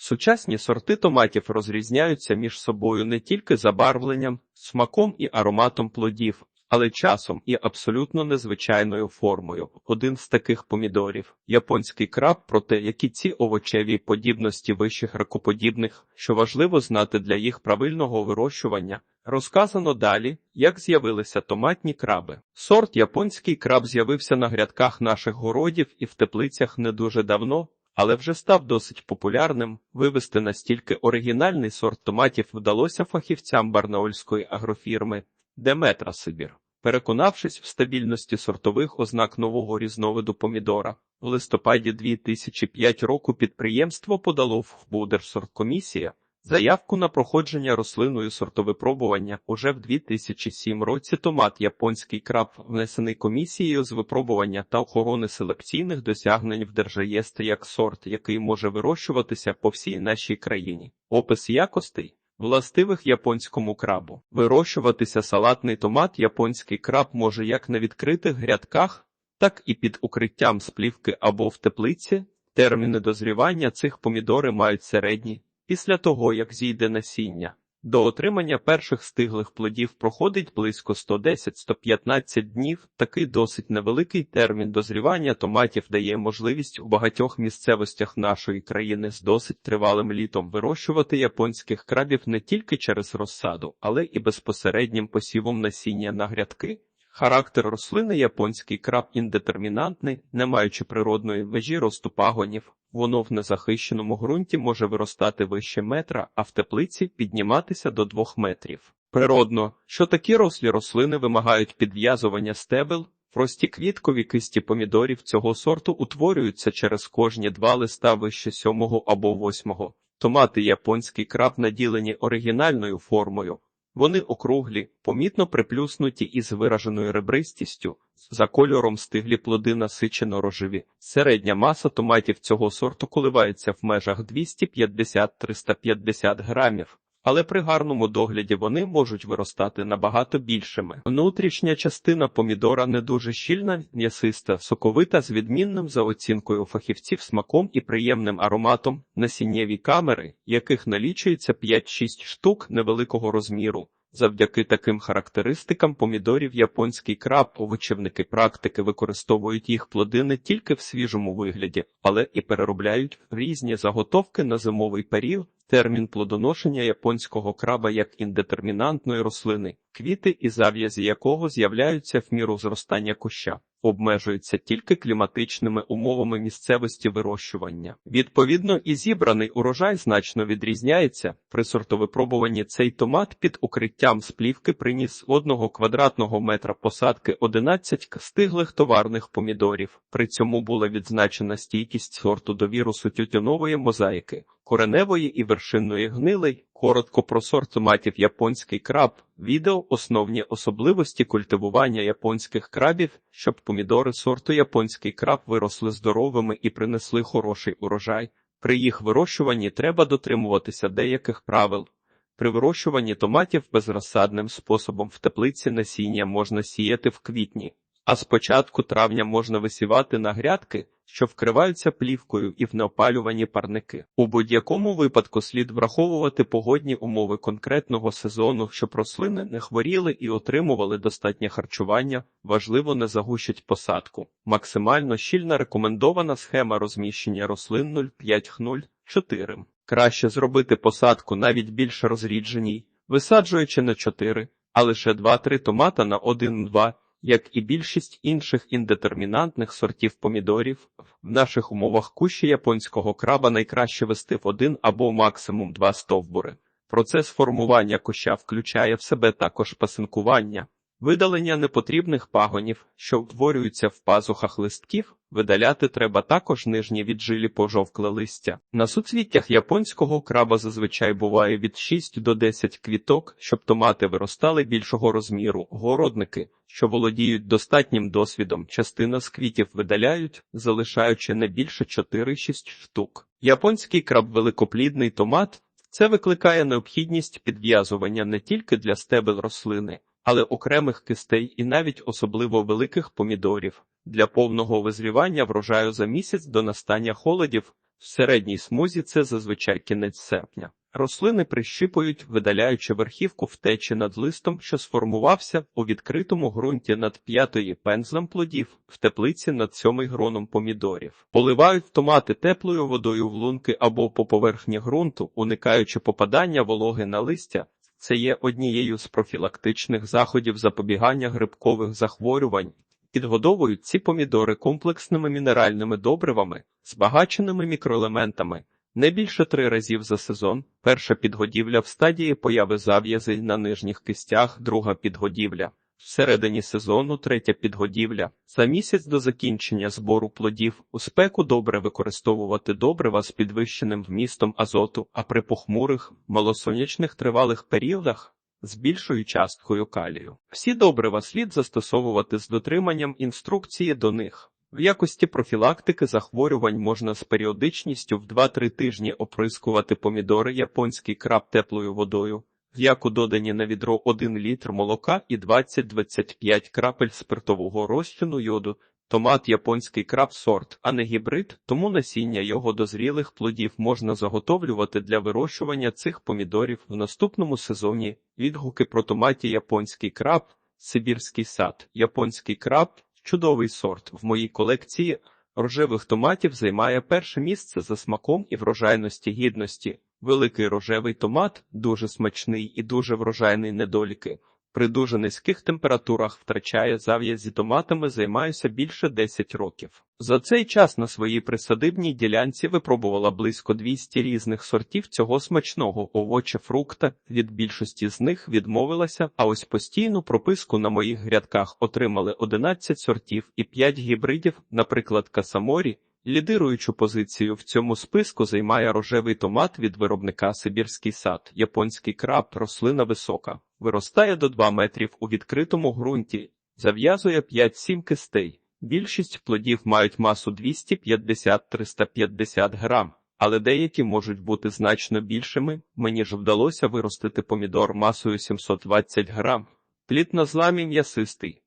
Сучасні сорти томатів розрізняються між собою не тільки забарвленням, смаком і ароматом плодів, але часом і абсолютно незвичайною формою. Один з таких помідорів японський краб, про те, які ці овочеві подібності вищих ракоподібних, що важливо знати для їх правильного вирощування. Розказано далі, як з'явилися томатні краби. Сорт японський краб з'явився на грядках наших городів і в теплицях не дуже давно, але вже став досить популярним. Вивести настільки оригінальний сорт томатів вдалося фахівцям барнаульської агрофірми Деметра Сибір. Переконавшись в стабільності сортових ознак нового різновиду помідора, в листопаді 2005 року підприємство подало в Будерсорткомісія заявку на проходження рослиною сортовипробування. Уже в 2007 році томат японський краб внесений комісією з випробування та охорони селекційних досягнень в держреєстрі як сорт, який може вирощуватися по всій нашій країні. Опис якостей Властивих японському крабу. Вирощуватися салатний томат японський краб може як на відкритих грядках, так і під укриттям з плівки або в теплиці. Терміни дозрівання цих помідори мають середні, після того як зійде насіння. До отримання перших стиглих плодів проходить близько 110-115 днів. Такий досить невеликий термін дозрівання томатів дає можливість у багатьох місцевостях нашої країни з досить тривалим літом вирощувати японських крабів не тільки через розсаду, але і безпосереднім посівом насіння на грядки. Характер рослини японський краб індетермінантний, не маючи природної межі росту пагонів, воно в незахищеному ґрунті може виростати вище метра, а в теплиці підніматися до двох метрів. Природно, що такі рослі рослини вимагають підв'язування стебел, прості квіткові кисті помідорів цього сорту утворюються через кожні два листа вище сьомого або восьмого. Томати японський краб наділені оригінальною формою. Вони округлі, помітно приплюснуті із вираженою ребристістю, за кольором стиглі плоди насичено рожеві. Середня маса томатів цього сорту коливається в межах 250-350 грамів, але при гарному догляді вони можуть виростати набагато більшими. Внутрішня частина помідора не дуже щільна, м'ясиста, соковита з відмінним за оцінкою фахівців смаком і приємним ароматом, насіннєві камери, яких налічується 5-6 штук невеликого розміру. Завдяки таким характеристикам помідорів японський краб овочівники практики використовують їх плоди не тільки в свіжому вигляді, але і переробляють різні заготовки на зимовий період. Термін плодоношення японського краба як індетермінантної рослини, квіти і зав'язі якого з'являються в міру зростання куща, обмежуються тільки кліматичними умовами місцевості вирощування. Відповідно, і зібраний урожай значно відрізняється. При сортовипробуванні цей томат під укриттям з плівки приніс одного квадратного метра посадки 11 стиглих товарних помідорів. При цьому була відзначена стійкість сорту до вірусу тютюнової мозаїки кореневої і вершинної гнилий, коротко про сорт томатів японський краб, відео основні особливості культивування японських крабів, щоб помідори сорту японський краб виросли здоровими і принесли хороший урожай. При їх вирощуванні треба дотримуватися деяких правил. При вирощуванні томатів безрозсадним способом в теплиці насіння можна сіяти в квітні, а з початку травня можна висівати на грядки, що вкриваються плівкою і в неопалювані парники. У будь-якому випадку слід враховувати погодні умови конкретного сезону, щоб рослини не хворіли і отримували достатнє харчування, важливо не загущить посадку. Максимально щільна рекомендована схема розміщення рослин 0,5-0,4. Краще зробити посадку навіть більш розрідженій, висаджуючи на 4, а лише 2-3 томата на 1-2 як і більшість інших індетермінантних сортів помідорів, в наших умовах кущі японського краба найкраще вести в один або максимум два стовбури. Процес формування куща включає в себе також пасинкування. Видалення непотрібних пагонів, що утворюються в пазухах листків, видаляти треба також нижні віджилі пожовкле листя. На суцвіттях японського краба зазвичай буває від 6 до 10 квіток, щоб томати виростали більшого розміру. Городники, що володіють достатнім досвідом, частина з квітів видаляють, залишаючи не більше 4-6 штук. Японський краб великоплідний томат. Це викликає необхідність підв'язування не тільки для стебел рослини, але окремих кистей і навіть особливо великих помідорів. Для повного визрівання врожаю за місяць до настання холодів В середній смузі це зазвичай кінець серпня. Рослини прищипують, видаляючи верхівку втечі над листом, що сформувався у відкритому ґрунті над п'ятої пензлем плодів, в теплиці над сьомий гроном помідорів. Поливають томати теплою водою в лунки або по поверхні ґрунту, уникаючи попадання вологи на листя. Це є однією з профілактичних заходів запобігання грибкових захворювань. Підгодовують ці помідори комплексними мінеральними добривами, збагаченими мікроелементами. Не більше три разів за сезон. Перша підгодівля в стадії появи зав'язей на нижніх кистях, друга підгодівля. Всередині сезону третя підгодівля. За місяць до закінчення збору плодів у спеку добре використовувати добрива з підвищеним вмістом азоту, а при похмурих, малосонячних тривалих періодах з більшою часткою калію. Всі добрива слід застосовувати з дотриманням інструкції до них. В якості профілактики захворювань можна з періодичністю в 2-3 тижні оприскувати помідори японський краб теплою водою, в яку додані на відро 1 літр молока і 20-25 крапель спиртового розчину йоду. Томат японський краб сорт, а не гібрид, тому насіння його дозрілих плодів можна заготовлювати для вирощування цих помідорів в наступному сезоні. Відгуки про томаті японський краб, сибірський сад, японський краб, чудовий сорт. В моїй колекції рожевих томатів займає перше місце за смаком і врожайності гідності. Великий рожевий томат дуже смачний і дуже врожайний недоліки. При дуже низьких температурах втрачає зав'язі томатами займаюся більше 10 років. За цей час на своїй присадибній ділянці випробувала близько 200 різних сортів цього смачного овоча фрукта. Від більшості з них відмовилася, а ось постійну прописку на моїх грядках отримали 11 сортів і 5 гібридів, наприклад, касаморі. Лідируючу позицію в цьому списку займає рожевий томат від виробника Сибірський сад, японський краб, рослина висока, виростає до 2 метрів у відкритому ґрунті, зав'язує 5-7 кистей. Більшість плодів мають масу 250-350 грам, але деякі можуть бути значно більшими. Мені ж вдалося виростити помідор масою 720 грам. Плід на зламі м'ясистий.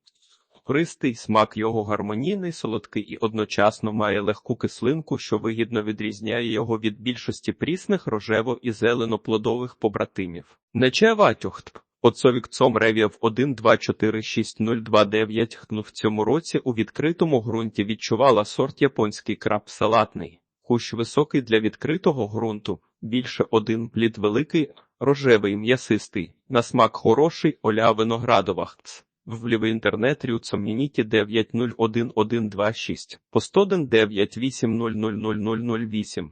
Христий смак його гармонійний, солодкий і одночасно має легку кислинку, що вигідно відрізняє його від більшості прісних рожево і зелено-плодових побратимів. Нечеватюхт. Оцовікцом ревів 1246029 в цьому році у відкритому ґрунті відчувала сорт японський краб салатний. Кущ високий для відкритого ґрунту, більше один плід великий, рожевий, м'ясистий, на смак хороший, оля виноградова. В інтернет Рюцомініті 901126 по 109800008.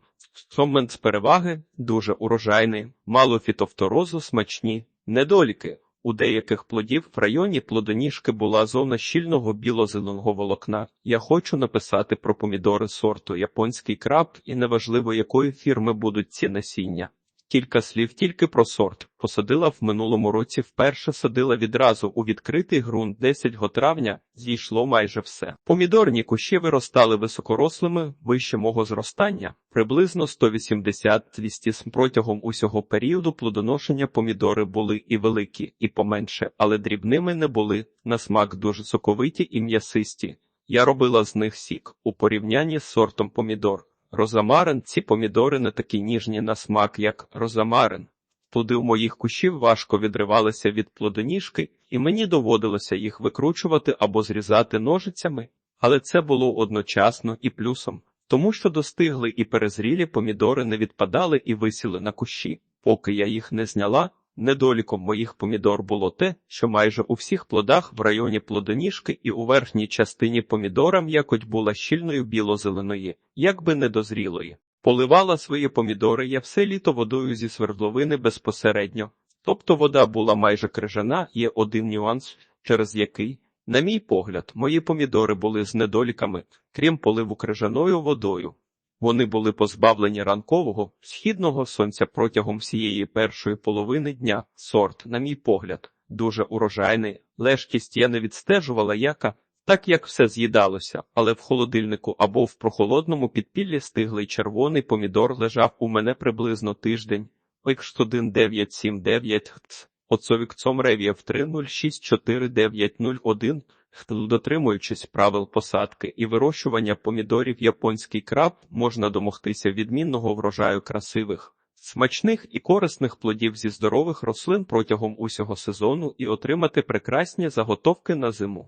Сомент з переваги дуже урожайний, мало фітофторозу, смачні, недоліки. У деяких плодів в районі плодоніжки була зона щільного біло-зеленого волокна. Я хочу написати про помідори сорту японський краб, і неважливо, якої фірми будуть ці насіння. Кілька слів тільки про сорт. Посадила в минулому році вперше садила відразу у відкритий ґрунт 10 травня, зійшло майже все. Помідорні кущі виростали високорослими, вище мого зростання, приблизно 180-200 см. Протягом усього періоду плодоношення помідори були і великі, і поменше, але дрібними не були, на смак дуже соковиті і м'ясисті. Я робила з них сік у порівнянні з сортом помідор. Розамарин ці помідори не такі ніжні на смак, як розамарин. Плоди в моїх кущів важко відривалися від плодоніжки, і мені доводилося їх викручувати або зрізати ножицями, але це було одночасно і плюсом, тому що достигли і перезрілі помідори не відпадали і висіли на кущі. Поки я їх не зняла, Недоліком моїх помідор було те, що майже у всіх плодах в районі плодоніжки і у верхній частині помідора м'якоть була щільною біло-зеленої, якби недозрілої. Поливала свої помідори я все літо водою зі свердловини безпосередньо. Тобто вода була майже крижана, є один нюанс, через який, на мій погляд, мої помідори були з недоліками, крім поливу крижаною водою. Вони були позбавлені ранкового східного сонця протягом всієї першої половини дня. Сорт, на мій погляд, дуже урожайний. Лежкість я не відстежувала яка, так як все з'їдалося, але в холодильнику або в прохолодному підпіллі стиглий червоний помідор лежав у мене приблизно тиждень. X1979 Оцовікцом рев'єв 30649001 Дотримуючись правил посадки і вирощування помідорів японський краб, можна домогтися відмінного врожаю красивих, смачних і корисних плодів зі здорових рослин протягом усього сезону і отримати прекрасні заготовки на зиму.